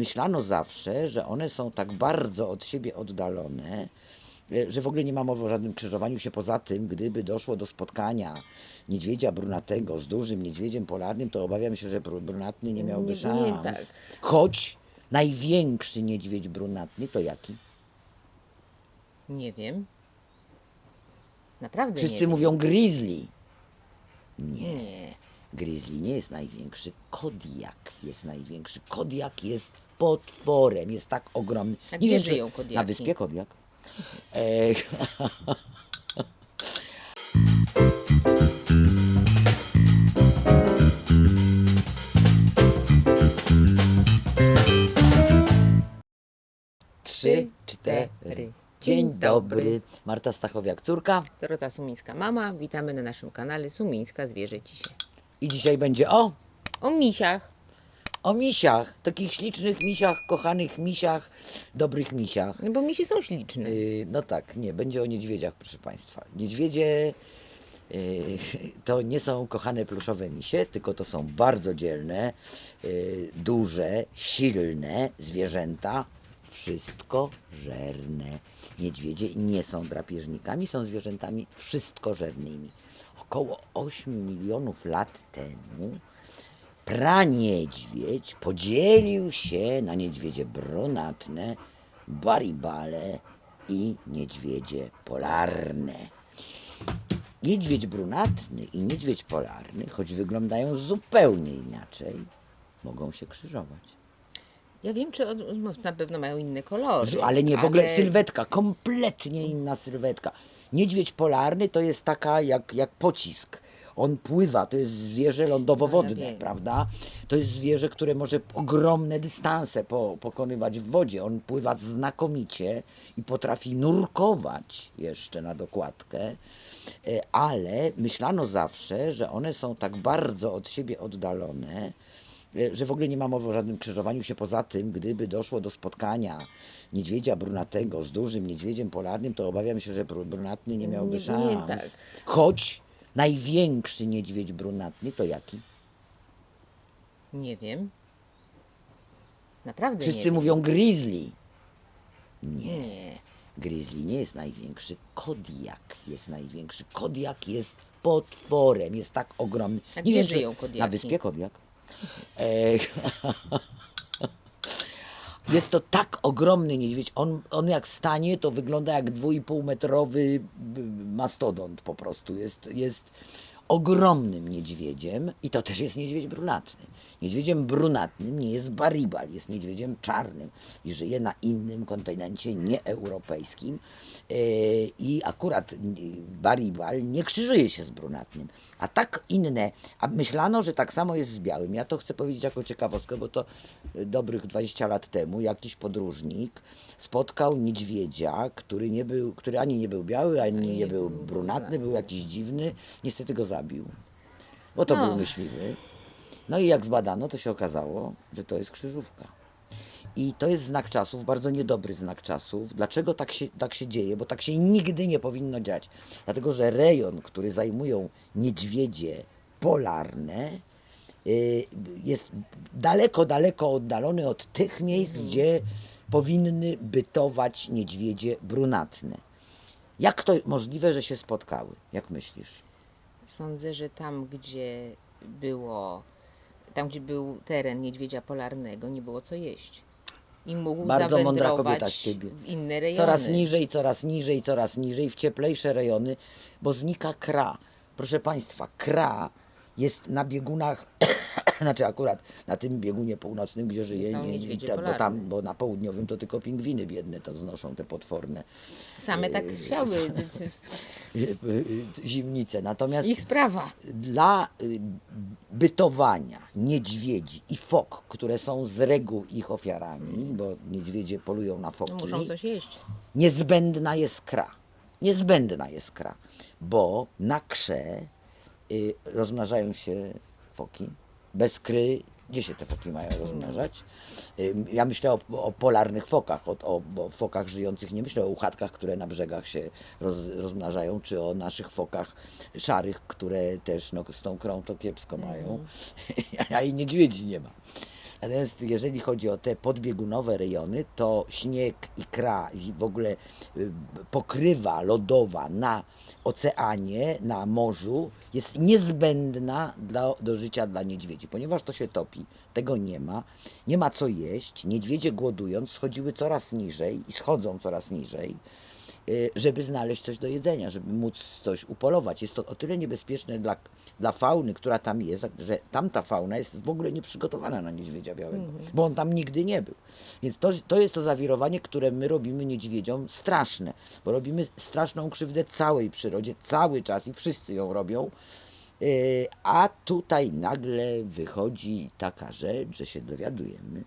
Myślano zawsze, że one są tak bardzo od siebie oddalone, e, że w ogóle nie ma mowy o żadnym krzyżowaniu się. Poza tym, gdyby doszło do spotkania niedźwiedzia brunatego z dużym niedźwiedziem polarnym, to obawiam się, że bru- brunatny nie miałby Nie- nie szans. tak. Choć największy niedźwiedź brunatny to jaki? Nie wiem. Naprawdę nie Wszyscy wiem. mówią grizzly. Nie. Nie. Grizzly nie jest największy, Kodiak jest największy. Kodiak jest potworem, jest tak ogromny. A gdzie wiem, żyją Na Kodiaki? wyspie Kodiak. E, Trzy, cztery. Dzień dobry. Marta Stachowiak, córka. Dorota Sumińska mama. Witamy na naszym kanale Sumińska Zwierzę Cisie. I dzisiaj będzie o, O misiach. O misiach. Takich ślicznych misiach, kochanych misiach, dobrych misiach. No bo misi są śliczne. Y, No tak, nie, będzie o niedźwiedziach, proszę Państwa. Niedźwiedzie y, to nie są kochane pluszowe misie, tylko to są bardzo dzielne, y, duże, silne zwierzęta, wszystko żerne. Niedźwiedzie nie są drapieżnikami, są zwierzętami wszystkożernymi. Około 8 milionów lat temu praniedźwiedź podzielił się na niedźwiedzie brunatne, baribale i niedźwiedzie polarne. Niedźwiedź brunatny i niedźwiedź polarny, choć wyglądają zupełnie inaczej, mogą się krzyżować. Ja wiem, czy od, na pewno mają inne kolory. Z- Ale nie, w ogóle ale- sylwetka, kompletnie inna sylwetka. Niedźwiedź polarny to jest taka jak, jak pocisk. On pływa, to jest zwierzę lądowowodne, prawda? To jest zwierzę, które może ogromne dystanse po, pokonywać w wodzie. On pływa znakomicie i potrafi nurkować jeszcze na dokładkę, E, ale myślano zawsze, że one są tak bardzo od siebie oddalone, e, że w ogóle nie ma mowy o żadnym krzyżowaniu się. Poza tym, gdyby doszło do spotkania niedźwiedzia brunatego z dużym niedźwiedziem polarnym, to obawiam się, że bru- brunatny nie miałby Nie- szans. nie tak. Choć największy niedźwiedź brunatny to jaki? Nie wiem. Naprawdę nie Wszyscy wiem. mówią grizzly. Nie. Nie. Grizzly nie jest największy, Kodiak jest największy. Kodiak jest potworem, jest tak ogromny. A Nie gdzie żyją Na kodiaki? wyspie Kodiak. E, jest to tak ogromny niedźwiedź. On, on jak stanie, to wygląda jak dwójpółmetrowy b- mastodont po prostu. Jest, jest ogromnym niedźwiedziem i to też jest niedźwiedź brunatny. Niedźwiedziem brunatnym nie jest baribal, jest niedźwiedziem czarnym i żyje na innym kontynencie nieeuropejskim. E, I akurat baribal nie krzyżuje się z brunatnym, a tak inne, a myślano, że tak samo jest z białym. Ja to chcę powiedzieć jako ciekawostkę, bo to y, dobrych 20 lat temu jakiś podróżnik spotkał niedźwiedzia, który, nie był, który ani nie był biały, ani nie był brunatny, był jakiś dziwny. Niestety go zabił, bo to No. był myśliwy. No i jak zbadano, to się okazało, że to jest krzyżówka. I to jest znak czasów, bardzo niedobry znak czasów. Dlaczego tak się, tak się dzieje? Bo tak się nigdy nie powinno dziać. Dlatego, że rejon, który zajmują niedźwiedzie polarne, y, jest daleko, daleko oddalony od tych miejsc, gdzie powinny bytować niedźwiedzie brunatne. Jak to możliwe, że się spotkały? Jak myślisz? Sądzę, że tam, gdzie było, tam, gdzie był teren niedźwiedzia polarnego, nie było co jeść. I mógł Bardzo mądra kobieta z ciebie. w inne rejony. Coraz niżej, coraz niżej, coraz niżej, w cieplejsze rejony, bo znika kra. Proszę Państwa, kra jest na biegunach, znaczy akurat na tym biegunie północnym, gdzie żyje, są nie, niedźwiedzie bo, polarne. tam, bo na południowym to tylko pingwiny biedne to znoszą, te potworne Same tak Yy, chciały. y, zimnice. Natomiast Ich sprawa. dla y, bytowania niedźwiedzi i fok, które są z reguł ich ofiarami, bo niedźwiedzie polują na foki, No, muszą coś jeść. niezbędna jest kra. Niezbędna jest kra, bo na krze y, rozmnażają się foki. Bez kry, gdzie się te foki mają rozmnażać? Y, ja myślę o, o polarnych fokach, o, o, o fokach żyjących, nie myślę o uchatkach, które na brzegach się roz, rozmnażają, czy o naszych fokach szarych, które też no, z tą krą to kiepsko mają, a i niedźwiedzi nie ma. Natomiast jeżeli chodzi o te podbiegunowe rejony, to śnieg, ikra i w ogóle y, pokrywa lodowa na oceanie, na morzu jest niezbędna dla, do życia dla niedźwiedzi, ponieważ to się topi, tego nie ma, nie ma co jeść, niedźwiedzie głodując schodziły coraz niżej i schodzą coraz niżej żeby znaleźć coś do jedzenia, żeby móc coś upolować. Jest to o tyle niebezpieczne dla, dla fauny, która tam jest, że tamta fauna jest w ogóle nieprzygotowana na niedźwiedzia białego, bo on tam nigdy nie był. Więc to, to jest to zawirowanie, które my robimy niedźwiedziom straszne, bo robimy straszną krzywdę całej przyrodzie, cały czas i wszyscy ją robią. Y, A tutaj nagle wychodzi taka rzecz, że się dowiadujemy,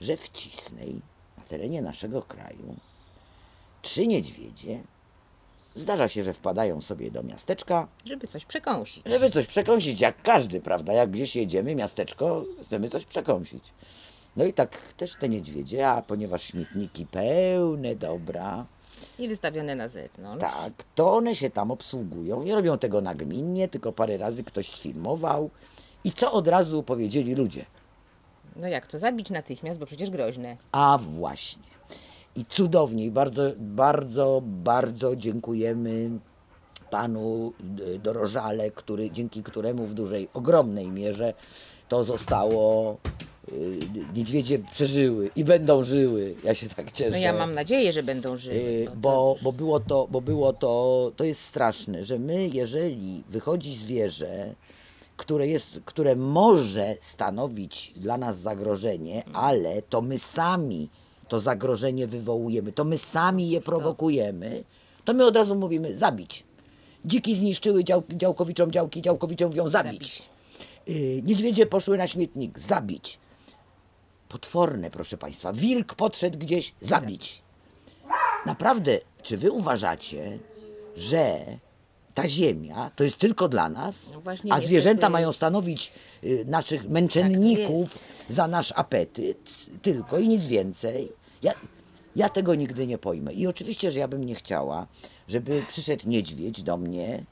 że w Cisnej, na terenie naszego kraju, trzy niedźwiedzie. Zdarza się, że wpadają sobie do miasteczka, Żeby coś przekąsić. żeby coś przekąsić, jak każdy, prawda? Jak gdzieś jedziemy, miasteczko, chcemy coś przekąsić. No i tak też te niedźwiedzie, a ponieważ śmietniki pełne dobra, I wystawione na zewnątrz. tak, to one się tam obsługują. Nie robią tego nagminnie, tylko parę razy ktoś sfilmował. I co od razu powiedzieli ludzie? No jak to zabić natychmiast, bo przecież groźne. A właśnie. I cudownie, i bardzo, bardzo, bardzo dziękujemy panu y, Dorożale, który, dzięki któremu w dużej, ogromnej mierze to zostało, y, niedźwiedzie przeżyły i będą żyły. Ja się tak cieszę. No ja mam nadzieję, że będą żyły. Y, bo to- bo, bo było to, bo było to, to jest straszne, że my, jeżeli wychodzi zwierzę, które, jest, które może stanowić dla nas zagrożenie, ale to my sami to zagrożenie wywołujemy, to my sami je prowokujemy, to my od razu mówimy zabić. Dziki zniszczyły dział, działkowiczom działki, działkowiczom mówią zabić. Zabić. Y, niedźwiedzie poszły na śmietnik, zabić. Potworne, proszę Państwa. Wilk podszedł gdzieś, zabić. Naprawdę, czy Wy uważacie, że ta ziemia to jest tylko dla nas, No właśnie, a niestety- zwierzęta mają stanowić y, naszych męczenników za nasz apetyt tylko i nic więcej? Ja, ja tego nigdy nie pojmę. I oczywiście, że ja bym nie chciała, żeby przyszedł niedźwiedź do mnie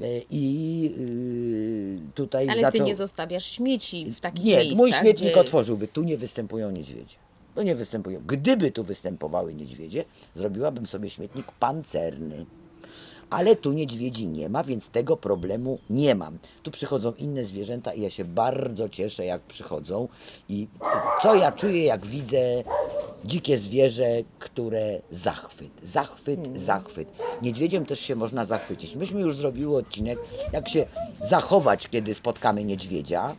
y, i y, tutaj Ale zaczął... ty nie zostawiasz śmieci w takich Nie, miejscach, mój śmietnik gdzie... otworzyłby. Tu nie występują niedźwiedzie. Tu nie występują. Gdyby tu występowały niedźwiedzie, zrobiłabym sobie śmietnik pancerny. Ale tu niedźwiedzi nie ma, więc tego problemu nie mam. Tu przychodzą inne zwierzęta i ja się bardzo cieszę, jak przychodzą. I co ja czuję, jak widzę dzikie zwierzę, które zachwyt, zachwyt, zachwyt. Niedźwiedziem też się można zachwycić. Myśmy już zrobiły odcinek, jak się zachować, kiedy spotkamy niedźwiedzia.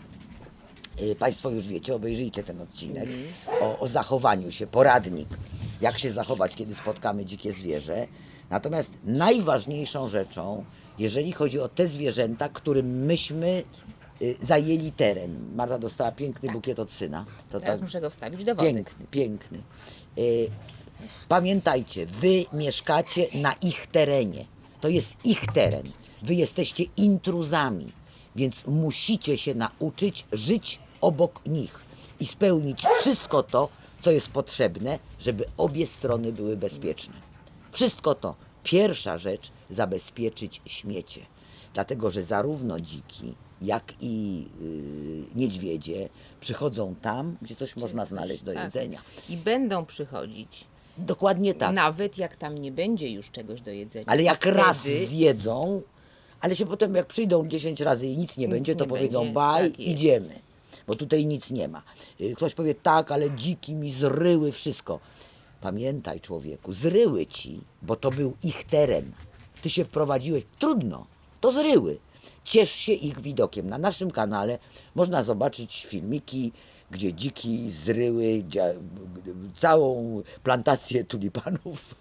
Y, Państwo już wiecie, obejrzyjcie ten odcinek o, o zachowaniu się, poradnik, jak się zachować, kiedy spotkamy dzikie zwierzę. Natomiast najważniejszą rzeczą, jeżeli chodzi o te zwierzęta, którym myśmy y, zajęli teren. Marta dostała piękny bukiet od syna. To Teraz tak- muszę go wstawić do wody. Piękny, piękny. Y, Pamiętajcie, wy mieszkacie na ich terenie. To jest ich teren. Wy jesteście intruzami, więc musicie się nauczyć żyć obok nich i spełnić wszystko to, co jest potrzebne, żeby obie strony były bezpieczne. Wszystko to. Pierwsza rzecz zabezpieczyć śmiecie. Dlatego, że zarówno dziki, jak i y, niedźwiedzie przychodzą tam, gdzie coś można znaleźć do Tak. jedzenia. I będą przychodzić. Dokładnie tak. Nawet jak tam nie będzie już czegoś do jedzenia. Ale jak raz wtedy- zjedzą, ale się potem jak przyjdą 10 razy i nic nie Nic będzie, to nie powiedzą będzie, baj, tak idziemy. Bo tutaj nic nie ma. Y, Ktoś powie tak, ale dziki mi zryły wszystko. Pamiętaj człowieku, zryły ci, bo to był ich teren. Ty się wprowadziłeś, trudno, to zryły. Ciesz się ich widokiem. Na naszym kanale można zobaczyć filmiki, gdzie dziki zryły całą plantację tulipanów.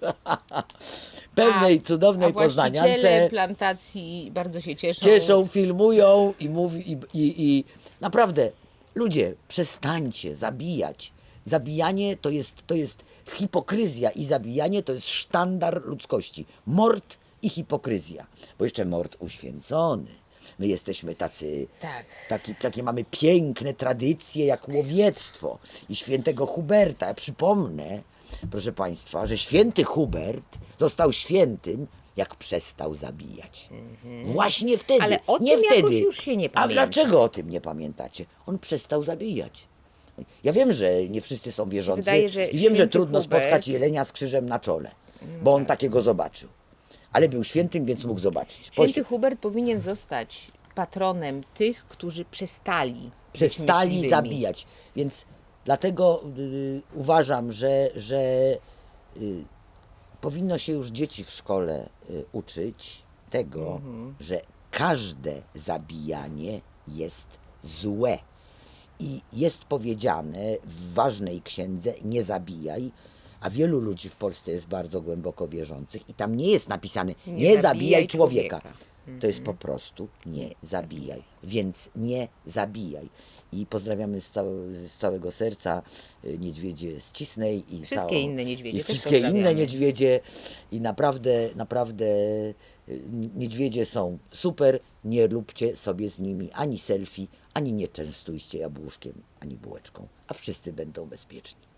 Pełnej, A- cudownej a poznaniance plantacji bardzo się cieszą. cieszą, filmują i mówi i, i, i naprawdę ludzie, przestańcie zabijać. Zabijanie to jest, to jest hipokryzja i zabijanie to jest sztandar ludzkości. Mord i hipokryzja. Bo jeszcze mord uświęcony. My jesteśmy tacy, Tak. taki, takie mamy piękne tradycje jak łowiectwo i świętego Huberta. Ja przypomnę, proszę Państwa, że święty Hubert został świętym, jak przestał zabijać. Właśnie wtedy. Ale o nie tym wtedy. jakoś już się nie A pamięta. dlaczego o tym nie pamiętacie? On przestał zabijać. Ja wiem, że nie wszyscy są wierzący Wydaje, że i wiem, że święty trudno Hubert- spotkać jelenia z krzyżem na czole, bo on takiego zobaczył. Ale był świętym, więc mógł zobaczyć. Święty Hubert powinien zostać patronem tych, którzy przestali. być przestali myśliwymi. zabijać. Więc dlatego y, uważam, że, że y, powinno się już dzieci w szkole y, uczyć tego, że każde zabijanie jest złe. I jest powiedziane w ważnej księdze: nie zabijaj. A wielu ludzi w Polsce jest bardzo głęboko wierzących, i tam nie jest napisane: nie, zabijaj człowieka. człowieka. To jest po prostu nie, zabijaj. Więc nie zabijaj. I pozdrawiamy z, z całego serca y, niedźwiedzie z Cisnej i Wszystkie całą, inne niedźwiedzie I wszystkie inne niedźwiedzie. I naprawdę, naprawdę y, niedźwiedzie są super. Nie róbcie sobie z nimi ani selfie, ani nie częstujcie jabłuszkiem, ani bułeczką, a wszyscy będą bezpieczni.